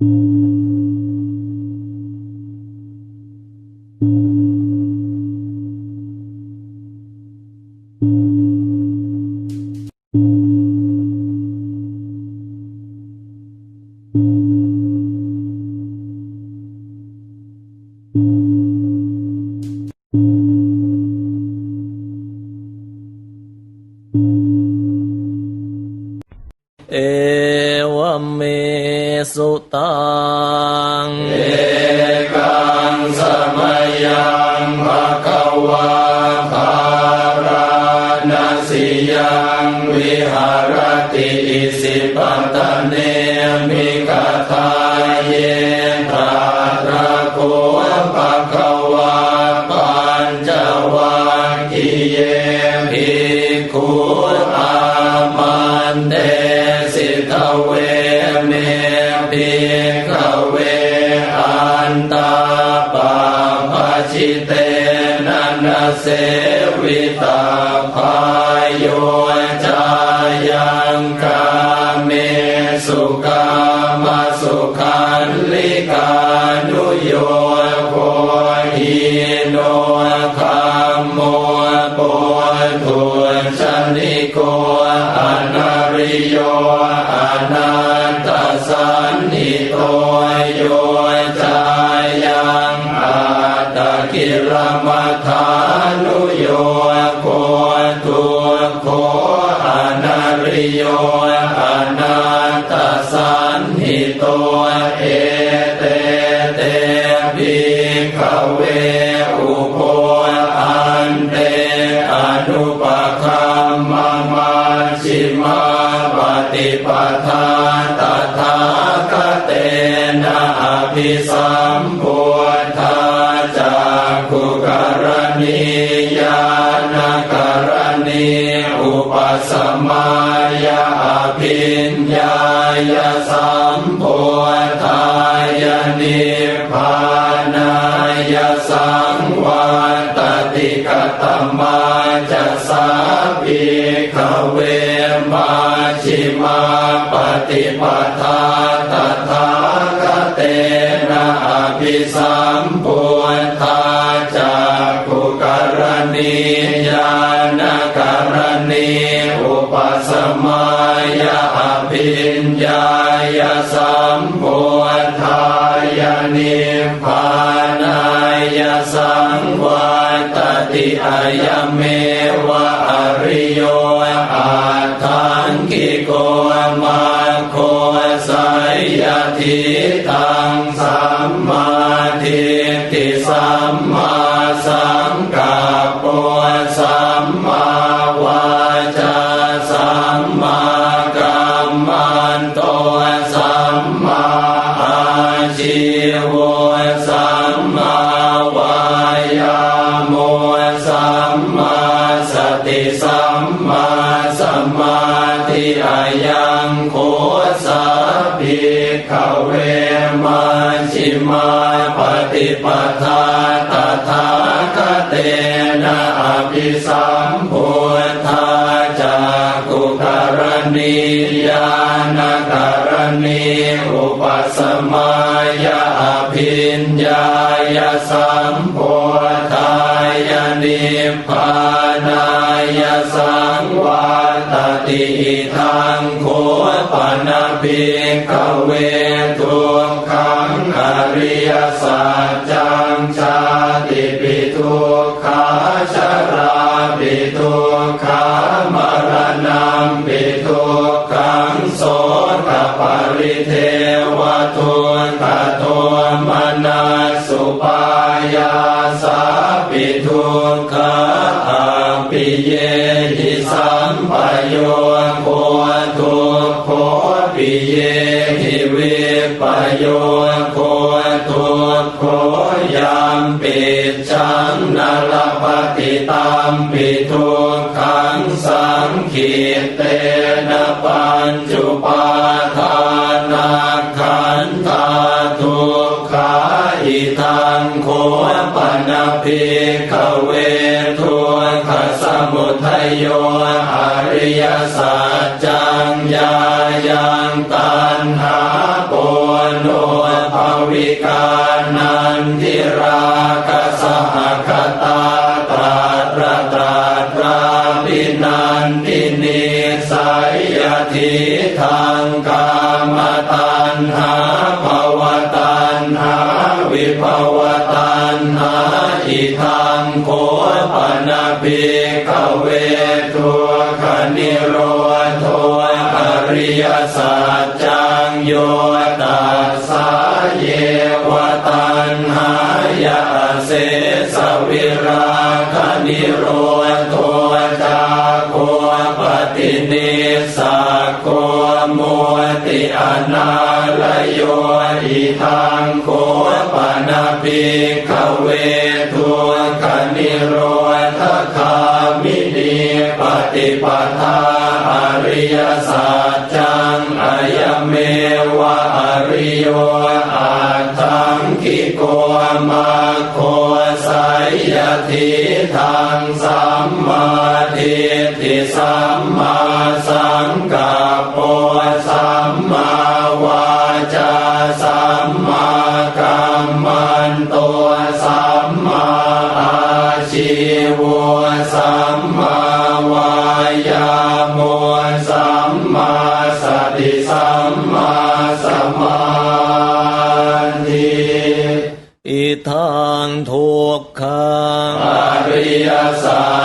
เอ สิยังวิหารติอิสิปตเน ปฏิปทาตถาคเตนะอภิสัมพุทธาจากขุกรณียานกรณีอุปสมายาอภิญญายสัมพุทธายนิพานายสังวัตติกตมาจะสาภิกขเว ณีญานกรณีอุปสมายาปิญญายสัมปุทายนิพพานายสังวัตติอายเม ปทาตถาคเตนะอภิสัมพุทธาจากกุกรณียานกรณีอุปสมายาอภิญญายสัมพุทธายนิพพานายสังวัตติทางโคปนาภิกเวทุง ริยสัจจั ปฏิตามปิทุกขังสังขีเตนะปัญจุปาทานาขันธาทุกขาอิทังโคปนาภิกเวทุกขสมุทัยโยอริยสัจ สายยทิทางกามตันหาภวตันหาวิภวตันหาอิทางโคปนาปิกเวทัวคนิโรทัวอริยสัจ นาลโยอิทังโคปนาปิกเวทุคนิโรธคามินีปฏิปทาอริยสัจจังอายเมวะอริโยอาทังคิโกมาโคสายยทิทางสัมมา ทางทุกขังอริยสั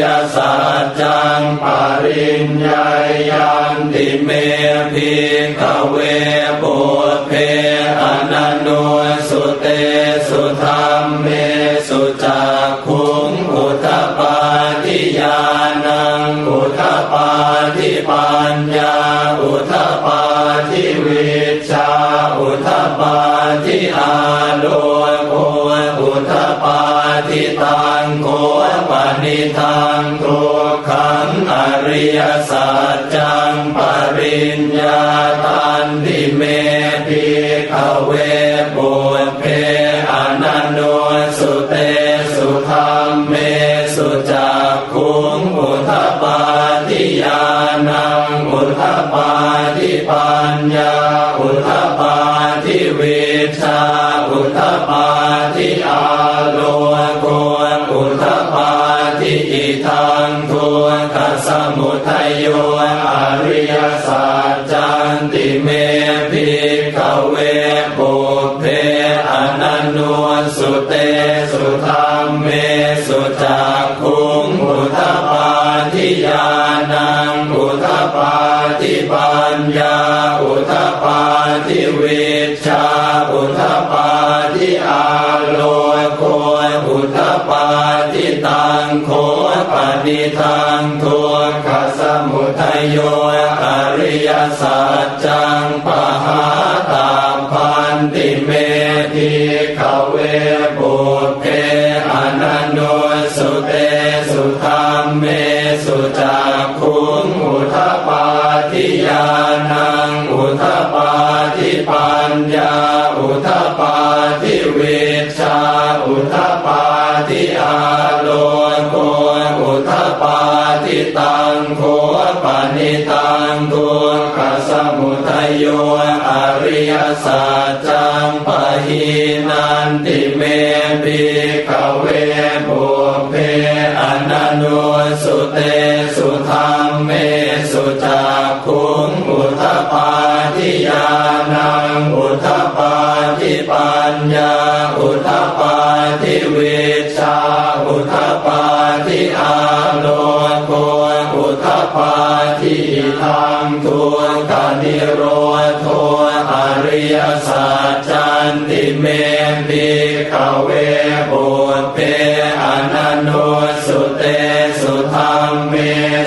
ยสัจจังปริญญายันติเมพิกเวปุเพอนันโน ยสัจจังปริญญาตันติเมปิขเวปุ ทปาทิปัญญาอุทปาทิวิชาอุทปาทิอาโลโกอุทปาทิตังโคปนิทังทุกขสมุทัยโยอริยสัจจังปะหา อุทธปาทิอาโลโกอุทธปาทิตังโคปนิตังทุกขสมุทัยโยอริยสัจจังปะหินันติเมปิ ทปาทิอาโลโกอุทธปาทิทางทุกานิโรโทอริยสัจจันติเมปิขเวปุเพอนันโนสุเตสุธรรมเม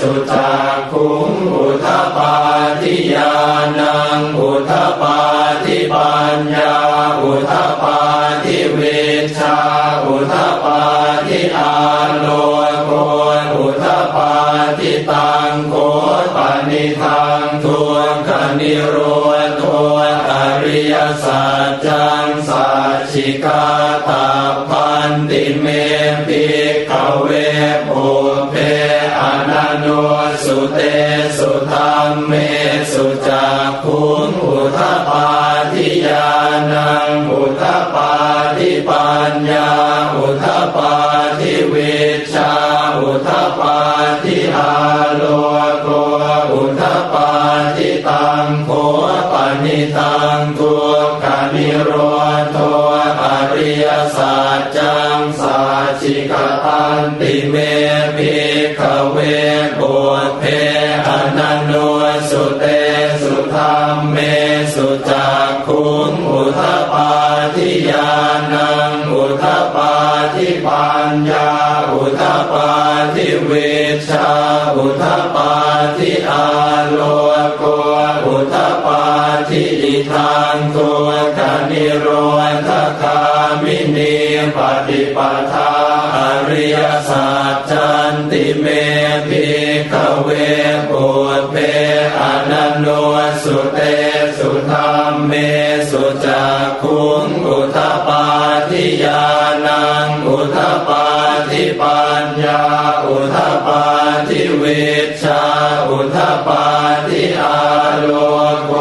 สุจักขุงอุทธปาทิยานังอุทธปาทิปัญญาอุทปปาทิเวชาอุทปปา อาโลโกอุทปปาทิตังโคปนิทังทวนคนิโรธอริยสัจจังสัจฉิกาตาพันติเมปิกเวปุเพอนันโนสุเตสุธรรมเมสุจักขุง ทปาทิยานังอุทปาทิปัญญาอุทปาทิเวชาอุทปาทิอาโลโกอุทปาทิอิทังตัวกนิโรธคามินีปฏิปท เวชชาอุทปาทิอาโลโก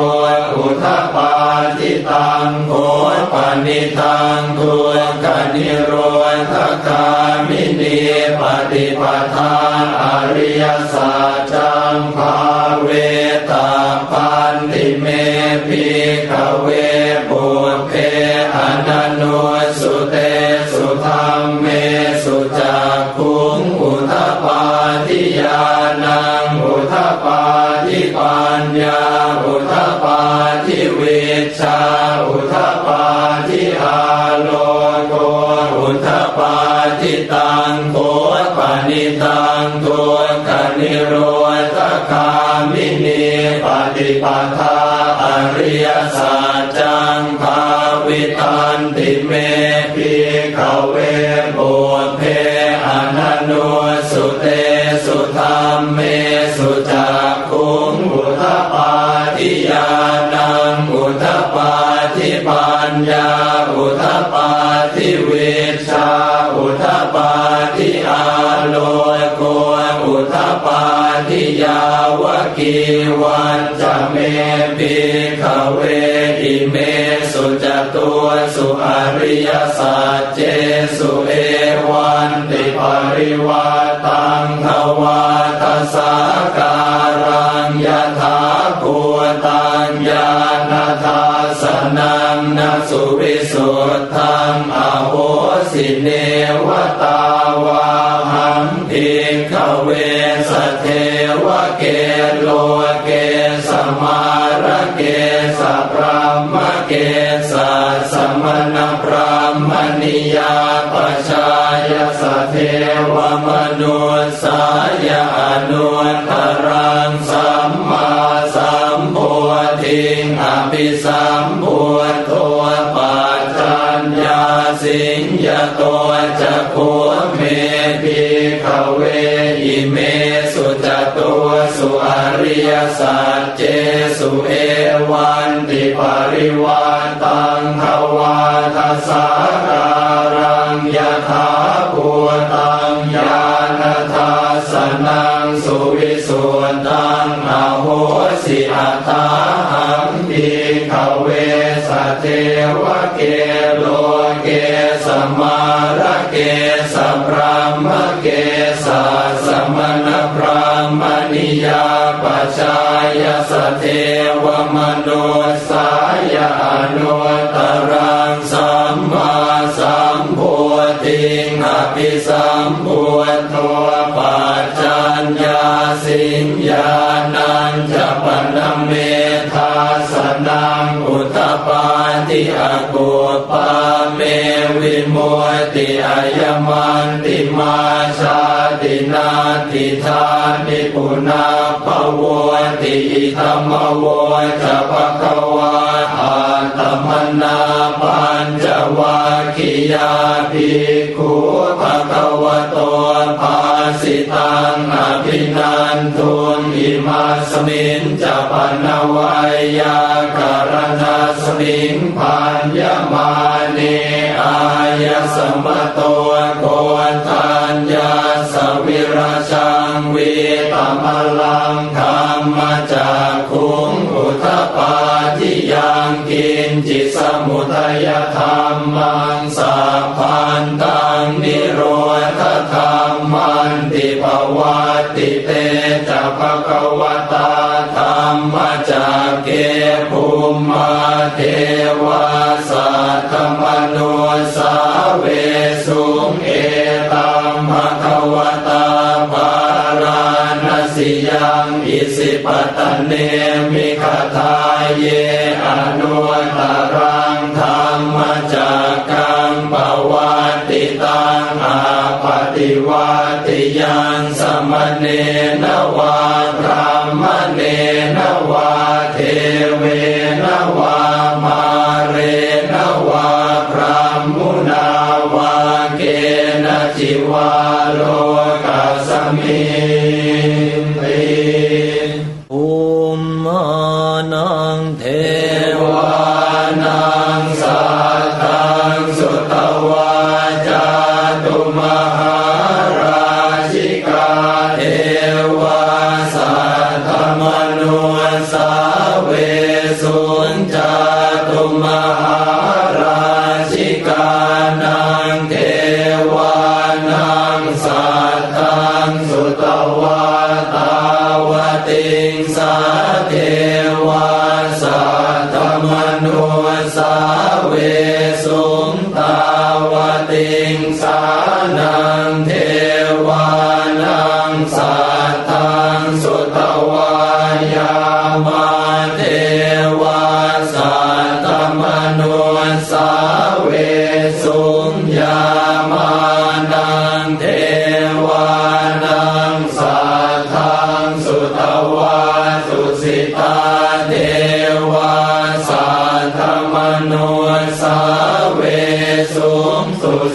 อุทปาทิตังโหปนิตังทุกขนิโรธกามินีปฏิปทา ปทาอริยสัจ วันจะเมปิขเวอิเมสุจตัวสุอริยสัจเจสุเอวันติปริวาตังทวาทสากา สเทวมนุสายอนุตรังสัมมาสัมพุทิงอภิสัมพุทโธปัจจัญญาสิงยโตจะโคเมภิขเวอิเมสุจตัวสุอริยสัจเจสุเอวันติปริวาตังทวาทสา เทวเกโลเกสมาระเกสพรามเกสสมณพรามณิยาปชายสเทวมโน นาติธานิปุนาภวติธรรมวจะปะกวาธาตมนาปัญจวัคคียาภิกขุปะคะวะโตภาสิตังอภินันทุนอิมาสมินจะปนวายาการณาสมิงพัญญมานิ มลังธรรมจากคุงอุทปาทิยังกินจิตสมุทัยธรรมังสา ปตเนมิคาทาเยอนุตรังธรรมจักกังปวัติตังอาปฏิวัติยังสมเน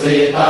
Sita.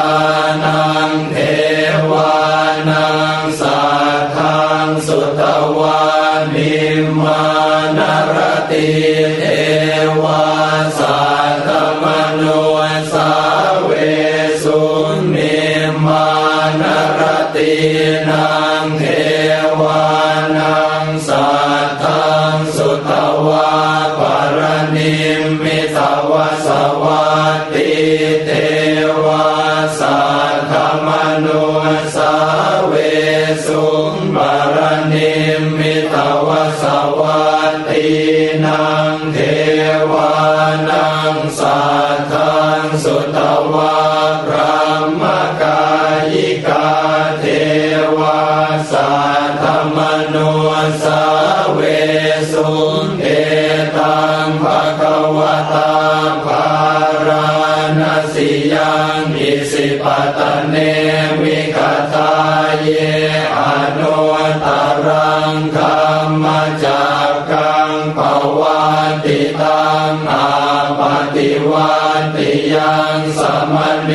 ติวันติยังสมเน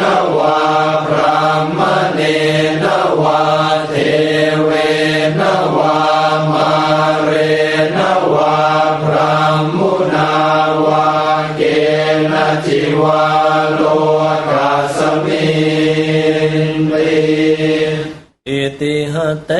นวาพระมเนนวาเทเวนวามาเรนวาพระมุนาวาเกณจิวาโลกาสมินติอิติหเต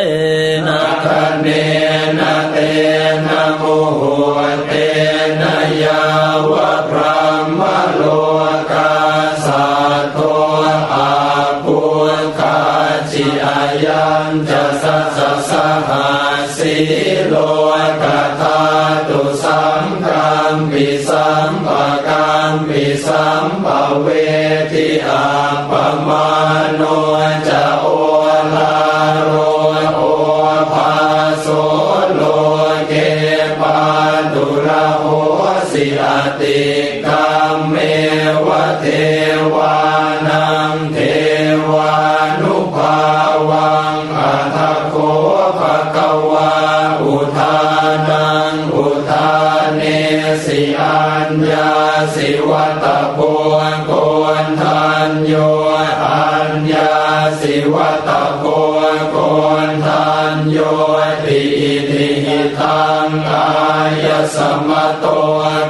Sri มโตโ